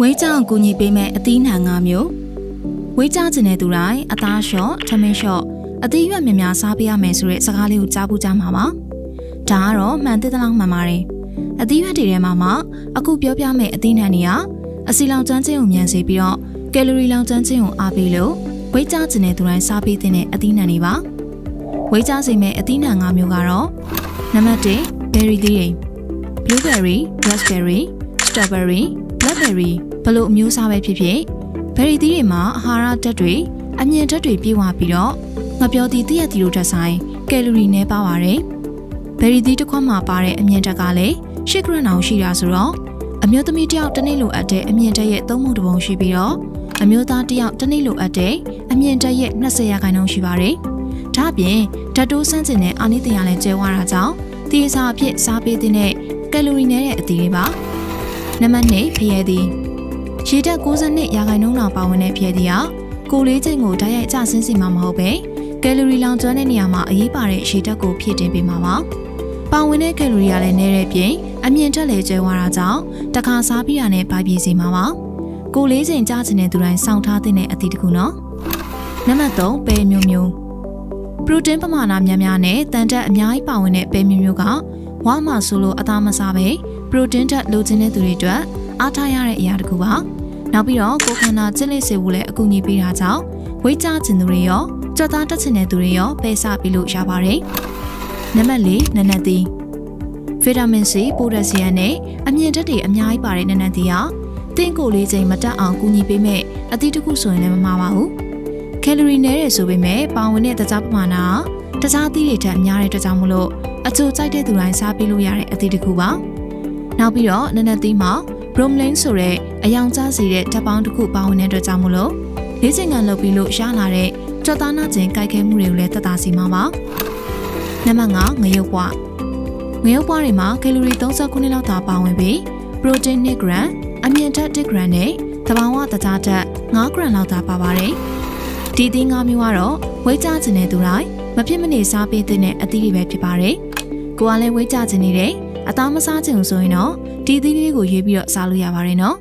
ဝေးကြောင်ကူညီပေးမဲ့အသီးနှံ၅မျိုးဝေးကြကျင်တဲ့သူတိုင်းအသားလျှော့ထမင်းလျှော့အသီးရွက်များများစားပေးရမယ်ဆိုတဲ့စကားလေးကိုကြားဖို့ကြားမှာပါဒါကတော့မှန်တဲ့တလောက်မှန်ပါတယ်အသီးရွက်တွေထဲမှာမှအခုပြောပြမယ့်အသီးနှံတွေကအစီလောင်ကျွမ်းခြင်းကိုမြန်စေပြီးတော့ကယ်လိုရီလောင်ကျွမ်းခြင်းကိုအားပေးလို့ဝေးကြကျင်တဲ့သူတိုင်းစားပေးတဲ့အသီးနှံတွေပါဝေးကြစေမဲ့အသီးနှံ၅မျိုးကတော့နံပါတ်1 berry သီးတွေ blueberry, raspberry, strawberry, blackberry ဘလို့အမျိုးအစားပဲဖြစ်ဖြစ် berry သီးတွေမှာအာဟာရဓာတ်တွေအမြင့်ဓာတ်တွေပြည့်ဝပြီးတော့ငပြောသီးသီးရသီးတို့ထက်ဆိုင်ကယ်လိုရီနည်းပါပါတယ်။ berry သီးတစ်ခွက်မှာပါတဲ့အမြင့်ဓာတ်ကလည်း8ဂရမ်အောင်ရှိတာဆိုတော့အမျိုးသမီးတစ်ယောက်တစ်နေ့လိုအပ်တဲ့အမြင့်ဓာတ်ရဲ့3မှုတစ်ပုံရှိပြီးတော့အမျိုးသားတစ်ယောက်တစ်နေ့လိုအပ်တဲ့အမြင့်ဓာတ်ရဲ့20ရာခိုင်နှုန်းရှိပါတယ်။ဒါ့အပြင်ဓာတ်တိုးစမ်းကျင်တဲ့အာနိသင်ရလည်းကျဲဝါတာကြောင့်တီးစားအဖြစ်စားပေးတဲ့ကယ်လိုရီနည်းတဲ့အသီးတွေပါ နံပါတ်2ဖျဲသီးရေဓာတ်62ရာခိုင်နှုန်းလောက်ပါဝင်တဲ့ဖျဲသီးဟာကိုယ်လေးချိန်ကိုဓာတ်ရိုက်ကျဆင်းစီမှာမဟုတ်ပဲကယ်လိုရီလောင်ကျွမ်းတဲ့နေရာမှာအရေးပါတဲ့ရေဓာတ်ကိုဖြည့်တင်ပေးမှာပါပါဝင်တဲ့ကယ်လိုရီကလည်းနည်းတဲ့ပြင်အမြင့်တက်လေကျဲသွားတာကြောင့်တခါစားပြီးရတဲ့ဗိုက်ပြေးစီမှာပါကိုယ်လေးချိန်ကြားချင်တဲ့သူတိုင်းစောင့်ထားတဲ့အသီးတစ်ခုနော်နံပါတ်3ပဲမျိုးမျိုးပရိုတင်းပမာဏများများနဲ့တန်တက်အများကြီးပါဝင်တဲ့ပဲမျိုးမျိုးကဝါမှဆိုလို့အသားမစားပဲ ပရိုတင်းဓာတ်လိုချင်တဲ့သူတွေအတွက်အားထားရတဲ့အရာတစ်ခုပါနောက်ပြီးတော့ကိုယ်ခန္ဓာကျင့်လိစေဖို့လည်းအကူအညီပေးတာကြောင့်ဝိတ်ကြကျင်သူတွေရောကြွက်သားတက်ချင်တဲ့သူတွေရောပဲစားပြီးလို့ရပါတယ်နံပါတ်၄နနက်သီးဗီတာမင် C ပိုတက်ဆီယမ်နဲ့အမြင့်ဓာတ်တွေအများကြီးပါတဲ့နနက်သီးဟာတင့်ကိုယ်လေးချိန်မတက်အောင်ကူညီပေးမဲ့အသီးတစ်ခုဆိုရင်လည်းမမှားပါဘူးကယ်လိုရီနည်းတယ်ဆိုပေမဲ့ပါဝင်တဲ့တခြားပမာဏကတခြားသီးတွေထက်အများတဲ့အတွက်ကြောင့်မလို့အချိုကြိုက်တဲ့သူတိုင်းစားပေးလို့ရတဲ့အသီးတစ်ခုပါ နောက်ပြီးတော့နနက်သီးမှာ bromelain ဆိုတဲ့အယောင်ကျစေတဲ့ဓာတ်ပေါင်းတစ်ခုပါဝင်တဲ့အတွက်ကြောင့်မလို့လေးချိန်ကန်လုပ်ပြီးလို့ရလာတဲ့ကြွက်သားနာကျင်ကြိုက်ခဲမှုတွေကိုလည်းသက်သာစေမှာပါနံပါတ်5ငရုတ်ပွားငရုတ်ပွားတွေမှာကယ်လိုရီ39လောက်သာပါဝင်ပြီး protein 2 gram အမြင့်ဓာတ်1 gram နဲ့သဘာဝတကြားဓာတ်5 gram လောက်သာပါပါတယ်ဒီသီး၅မျိုးကတော့ဝိတ်ကြကျင်တဲ့သူတိုင်းမဖြစ်မနေစားပေးတဲ့အသီးတွေပဲဖြစ်ပါတယ်ကိုကလည်းဝေးကြခြင်းနေတယ် အသားမစားခြင်းဆိုရင်တော့ဒီသီးလေးကိုရွေးပြီးတော့စားလို့ရပါတယ်နော်